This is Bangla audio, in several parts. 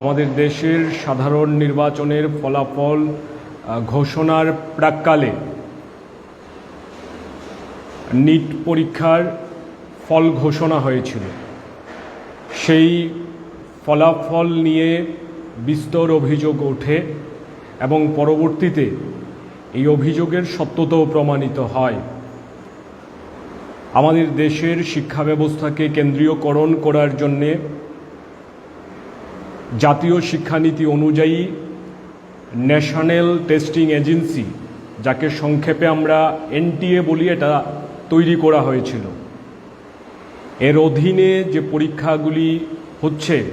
আমাদের দেশের সাধারণ নির্বাচনের ফলাফল ঘোষণার প্রাক্কালে নিট পরীক্ষার ফল ঘোষণা হয়েছিল। সেই ফলাফল নিয়ে বিস্তর অভিযোগ ওঠে এবং পরবর্তীতে এই অভিযোগের সত্যতাও প্রমাণিত হয়। আমাদের দেশের শিক্ষা ব্যবস্থাকে কেন্দ্রীয়করণ করার জন্যে জাতীয় শিক্ষানীতি অনুযায়ী ন্যাশনাল টেস্টিং এজেন্সি, যাকে সংক্ষেপে আমরা এনটিএ বলি, এটা তৈরি করা হয়েছিল। এর অধীনে যে পরীক্ষাগুলি হচ্ছে,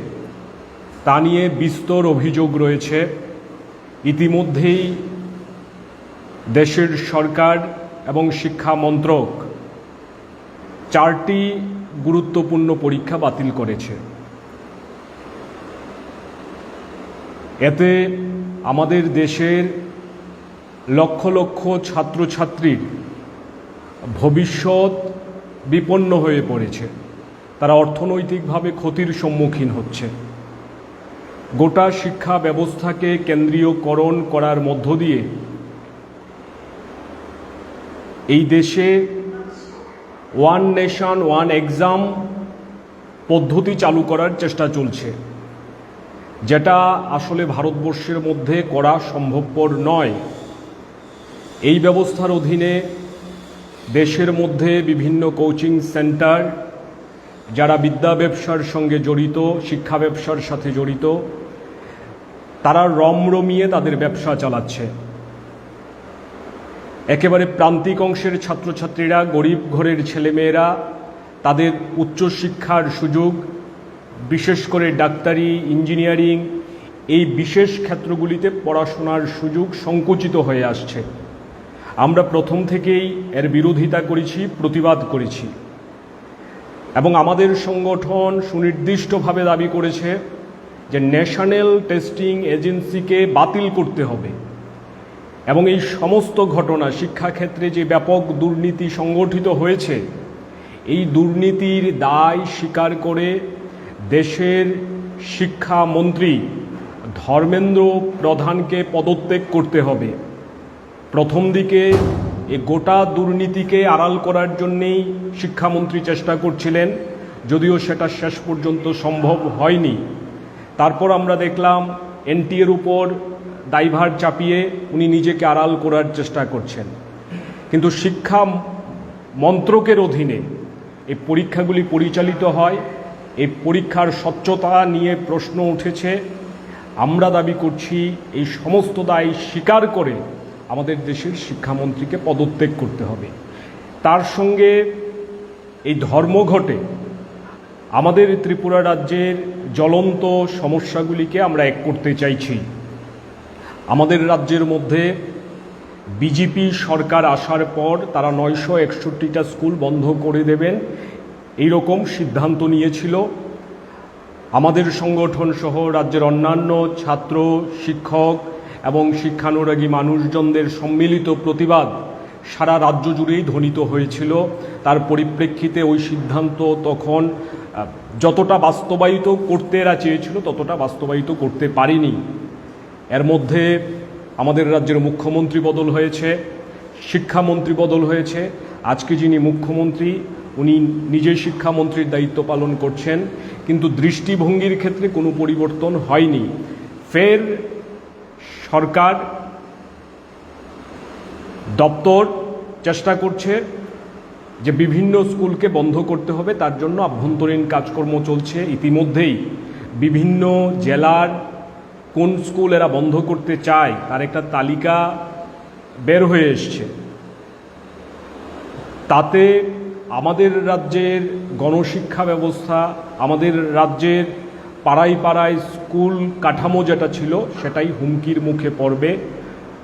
তা নিয়ে বিস্তর অভিযোগ রয়েছে। ইতিমধ্যেই দেশের সরকার এবং শিক্ষা মন্ত্রক চারটি গুরুত্বপূর্ণ পরীক্ষা বাতিল করেছে। এতে আমাদের দেশের লক্ষ লক্ষ ছাত্রছাত্রীর ভবিষ্যৎ বিপন্ন হয়ে পড়েছে। তারা অর্থনৈতিকভাবে ক্ষতির সম্মুখীন হচ্ছে। গোটা শিক্ষা ব্যবস্থাকে কেন্দ্রীয়করণ করার মধ্য দিয়ে এই দেশে ওয়ান নেশন, ওয়ান এক্সাম পদ্ধতি চালু করার চেষ্টা চলছে। যেটা আসলে ভারতবর্ষের মধ্যে করা সম্ভবপর নয়। এই ব্যবস্থার অধীনে দেশের মধ্যে বিভিন্ন কোচিং সেন্টার, যারা বিদ্যা ব্যবসার সঙ্গে জড়িত, শিক্ষা ব্যবসার সাথে জড়িত, তারা রমরমিয়ে তাদের ব্যবসা চালাচ্ছে। একেবারে প্রান্তিক অংশের ছাত্রছাত্রীরা, গরিব ঘরের ছেলেমেয়েরা, তাদের উচ্চশিক্ষার সুযোগ বিশেষ করে ডাক্তারি, ইঞ্জিনিয়ারিং, এই বিশেষ ক্ষেত্রগুলিতে পড়াশোনার সুযোগ সংকুচিত হয়ে আসছে। আমরা প্রথম থেকেই এর বিরোধিতা করেছি, প্রতিবাদ করেছি। এবং আমাদের সংগঠন সুনির্দিষ্টভাবে দাবি করেছে যে ন্যাশনাল টেস্টিং এজেন্সিকে বাতিল করতে হবে। এবং এই সমস্ত ঘটনা, শিক্ষাক্ষেত্রে যে ব্যাপক দুর্নীতি সংগঠিত হয়েছে, এই দুর্নীতির দায় স্বীকার করে দেশের শিক্ষামন্ত্রী ধর্মেন্দ্র প্রধানকে পদত্যাগ করতে হবে। প্রথম দিকে এ গোটা দুর্নীতিকে আড়াল করার জন্যেই শিক্ষামন্ত্রী চেষ্টা করছিলেন, যদিও সেটা শেষ পর্যন্ত সম্ভব হয়নি। তারপর আমরা দেখলাম এনটিএর উপর দায়ভার চাপিয়ে উনি নিজেকে আড়াল করার চেষ্টা করছেন। কিন্তু শিক্ষা মন্ত্রকের অধীনে এই পরীক্ষাগুলি পরিচালিত হয় এই পরীক্ষার স্বচ্ছতা নিয়ে প্রশ্ন উঠেছে। আমরা দাবি করছি এই সমস্ত দায় স্বীকার করে আমাদের দেশের শিক্ষামন্ত্রীকে পদত্যাগ করতে হবে। তার সঙ্গে এই ধর্মঘটে আমাদের ত্রিপুরা রাজ্যের জ্বলন্ত সমস্যাগুলিকে আমরা এক করতে চাইছি। আমাদের রাজ্যের মধ্যে বিজেপি সরকার আসার পর তারা নয়শো একষট্টিটা স্কুল বন্ধ করে দেবেন। এইরকম সিদ্ধান্ত নিয়েছিল। আমাদের সংগঠন সহ রাজ্যের অন্যান্য ছাত্র, শিক্ষক এবং শিক্ষানুরাগী মানুষজনদের সম্মিলিত প্রতিবাদ সারা রাজ্য জুড়েই ধ্বনিত হয়েছিল। তার পরিপ্রেক্ষিতে ওই সিদ্ধান্ত তখন যতটা বাস্তবায়িত করতে এরা চেয়েছিল, ততটা বাস্তবায়িত করতে পারিনি। এর মধ্যে আমাদের রাজ্যের মুখ্যমন্ত্রী বদল হয়েছে, শিক্ষামন্ত্রী বদল হয়েছে। আজকে যিনি মুখ্যমন্ত্রী উনি নিজে শিক্ষামন্ত্রীর দায়িত্ব পালন করছেন, কিন্তু দৃষ্টিভঙ্গির ক্ষেত্রে কোনো পরিবর্তন হয়নি। ফের সরকার দপ্তর চেষ্টা করছে যে বিভিন্ন স্কুলকে বন্ধ করতে হবে, তার জন্য আভ্যন্তরীণ কাজকর্ম চলছে। ইতিমধ্যেই বিভিন্ন জেলার কোন স্কুল এরা বন্ধ করতে চায়, তার একটা তালিকা বের হয়ে এসছে। তাতে আমাদের রাজ্যের গণশিক্ষা ব্যবস্থা, আমাদের রাজ্যের পাড়ায় পাড়ায় স্কুল কাঠামো যেটা ছিল, সেটাই হুমকির মুখে পড়বে।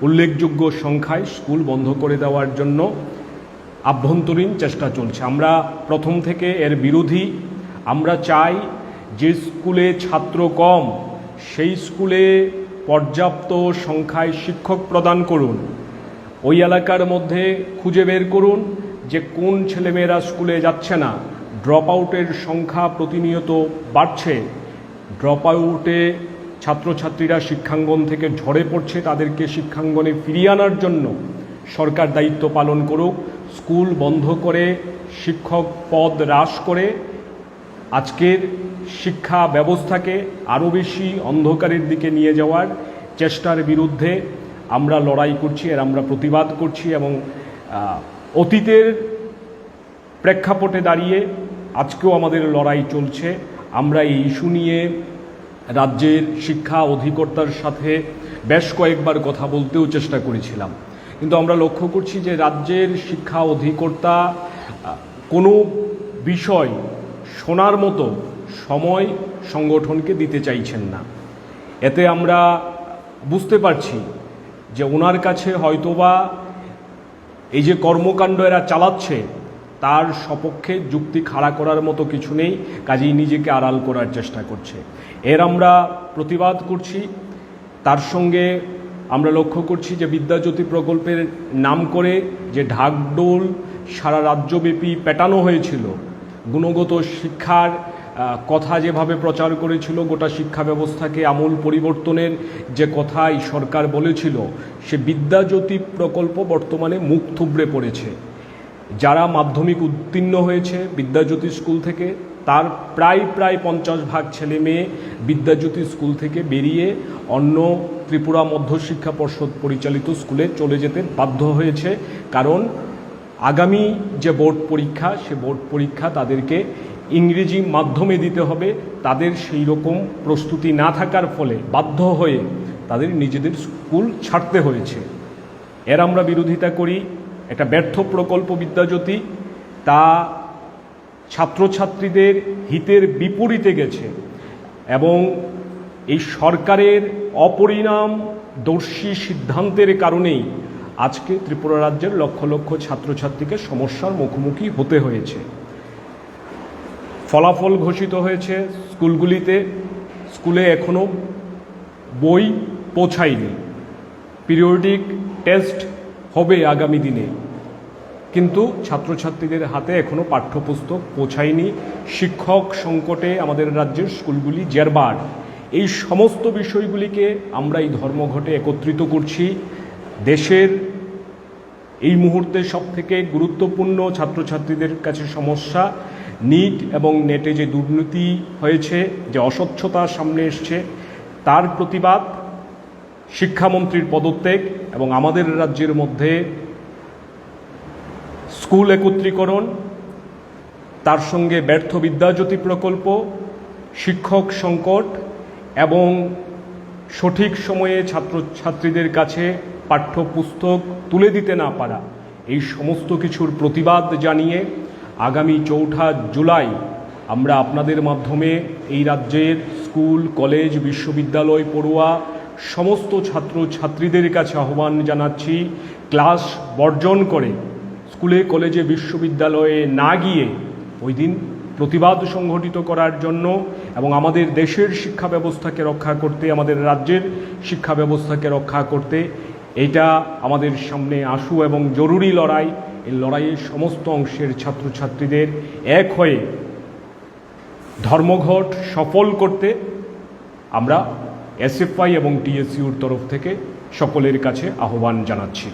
উল্লেখযোগ্য সংখ্যায় স্কুল বন্ধ করে দেওয়ার জন্য আভ্যন্তরীণ চেষ্টা চলছে। আমরা প্রথম থেকে এর বিরোধী। আমরা চাই যে স্কুলে ছাত্র কম, সেই স্কুলে পর্যাপ্ত সংখ্যায় শিক্ষক প্রদান করুন। ওই এলাকার মধ্যে খুঁজে বের করুন। যে কোন ছেলেমেয়েরা স্কুলে যাচ্ছে না ড্রপ আউটের সংখ্যা প্রতিনিয়ত বাড়ছে। ড্রপ আউটে ছাত্রছাত্রীরা শিক্ষাঙ্গন থেকে ঝরে পড়ছে, তাদেরকে শিক্ষাঙ্গনে ফিরিয়ে আনার জন্য সরকার দায়িত্ব পালন করুক, স্কুল বন্ধ করে, শিক্ষক পদ হ্রাস করে। আজকের শিক্ষা ব্যবস্থাকে আরও বেশি অন্ধকারের দিকে নিয়ে যাওয়ার চেষ্টার বিরুদ্ধে আমরা লড়াই করছি আর আমরা প্রতিবাদ করছি এবং অতীতের প্রেক্ষাপটে দাঁড়িয়ে আজকেও আমাদের লড়াই চলছে। আমরা এই ইস্যু নিয়ে রাজ্যের শিক্ষা অধিকর্তার সাথে বেশ কয়েকবার কথা বলতেও চেষ্টা করেছিলাম। কিন্তু আমরা লক্ষ্য করছি যে রাজ্যের শিক্ষা অধিকর্তা, কোনো বিষয় শোনার মতো সময় সংগঠনকে দিতে চাইছেন না। এতে আমরা বুঝতে পারছি যে ওনার কাছে হয়তোবা এই যে কর্মকাণ্ড এরা চালাচ্ছে, তার সপক্ষে যুক্তি খাড়া করার মতো কিছু নেই, কাজেই নিজেকে আড়াল করার চেষ্টা করছে। এর আমরা প্রতিবাদ করছি, তার সঙ্গে আমরা লক্ষ্য করছি যে বিদ্যাজ্যোতি প্রকল্পের নাম করে যে ঢাকডোল সারা রাজ্যব্যাপী পেটানো হয়েছিল, গুণগত শিক্ষার কথা যেভাবে প্রচার করেছিল গোটা শিক্ষা ব্যবস্থাকে আমূল পরিবর্তনের যে কথাই সরকার বলেছিল, সে বিদ্যাজ্যোতি প্রকল্প বর্তমানে মুখ থুবড়ে পড়েছে। যারা মাধ্যমিক উত্তীর্ণ হয়েছে বিদ্যাজ্যোতি স্কুল থেকে, তার প্রায় প্রায় পঞ্চাশ ভাগ ছেলে মেয়ে বিদ্যাজ্যোতি স্কুল থেকে বেরিয়ে অন্য ত্রিপুরা মধ্যশিক্ষা পর্ষদ পরিচালিত স্কুলে চলে যেতে বাধ্য হয়েছে। কারণ আগামী যে বোর্ড পরীক্ষা, সে বোর্ড পরীক্ষা তাদেরকে ইংরেজি মাধ্যমে দিতে হবে, তাদের সেই রকম প্রস্তুতি না থাকার ফলে বাধ্য হয়ে তাদের নিজেদের স্কুল ছাড়তে হয়েছে। এর আমরা বিরোধিতা করি, একটা ব্যর্থ প্রকল্প বিদ্যাজ্যোতি, তা ছাত্রছাত্রীদের হিতের বিপরীতে গেছে এবং এই সরকারের অপরিণাম দর্শী সিদ্ধান্তের কারণেই আজকে ত্রিপুরা রাজ্যের লক্ষ লক্ষ ছাত্রছাত্রীকে সমস্যার মুখোমুখি হতে হয়েছে। ফলাফল ঘোষিত হয়েছে স্কুলগুলিতে, স্কুলে এখনও বই পৌঁছায়নি। পিরিয়ডিক টেস্ট হবে আগামী দিনে। কিন্তু ছাত্রছাত্রীদের হাতে এখনও পাঠ্যপুস্তক পৌঁছায়নি। শিক্ষক সংকটে আমাদের রাজ্যের স্কুলগুলি জেরবার। এই সমস্ত বিষয়গুলিকে আমরা এই ধর্মঘটে একত্রিত করছি। দেশের এই মুহূর্তে সব থেকে গুরুত্বপূর্ণ ছাত্রছাত্রীদের কাছে সমস্যা নিট এবং নেটে যে দুর্নীতি হয়েছে, যে অস্বচ্ছতা সামনে এসছে, তার প্রতিবাদ শিক্ষামন্ত্রীর পদত্যাগ এবং আমাদের রাজ্যের মধ্যে স্কুল একত্রীকরণ, তার সঙ্গে ব্যর্থ বিদ্যাজ্যোতি প্রকল্প, শিক্ষক সংকট এবং সঠিক সময়ে ছাত্রছাত্রীদের কাছে পাঠ্যপুস্তক তুলে দিতে না পারা, এই সমস্ত কিছুর প্রতিবাদ জানিয়ে আগামী চৌঠা জুলাই আমরা আপনাদের মাধ্যমে এই রাজ্যের স্কুল, কলেজ, বিশ্ববিদ্যালয়, পড়ুয়া, সমস্ত ছাত্র ছাত্রীদের কাছে আহ্বান জানাচ্ছি, ক্লাস বর্জন করে স্কুলে, কলেজে, বিশ্ববিদ্যালয়ে না গিয়ে ওই দিন প্রতিবাদ সংঘটিত করার জন্য এবং আমাদের দেশের শিক্ষা ব্যবস্থাকে রক্ষা করতে, আমাদের রাজ্যের শিক্ষা ব্যবস্থাকে রক্ষা করতে এটা আমাদের সামনে আশু এবং জরুরি লড়াই। এই লড়াইয়ে সমস্ত অংশের ছাত্রছাত্রীদের এক হয়ে ধর্মঘট সফল করতে আমরা এসএফআই এবং টিএসইউর তরফ থেকে সকলের কাছে আহ্বান জানাচ্ছি।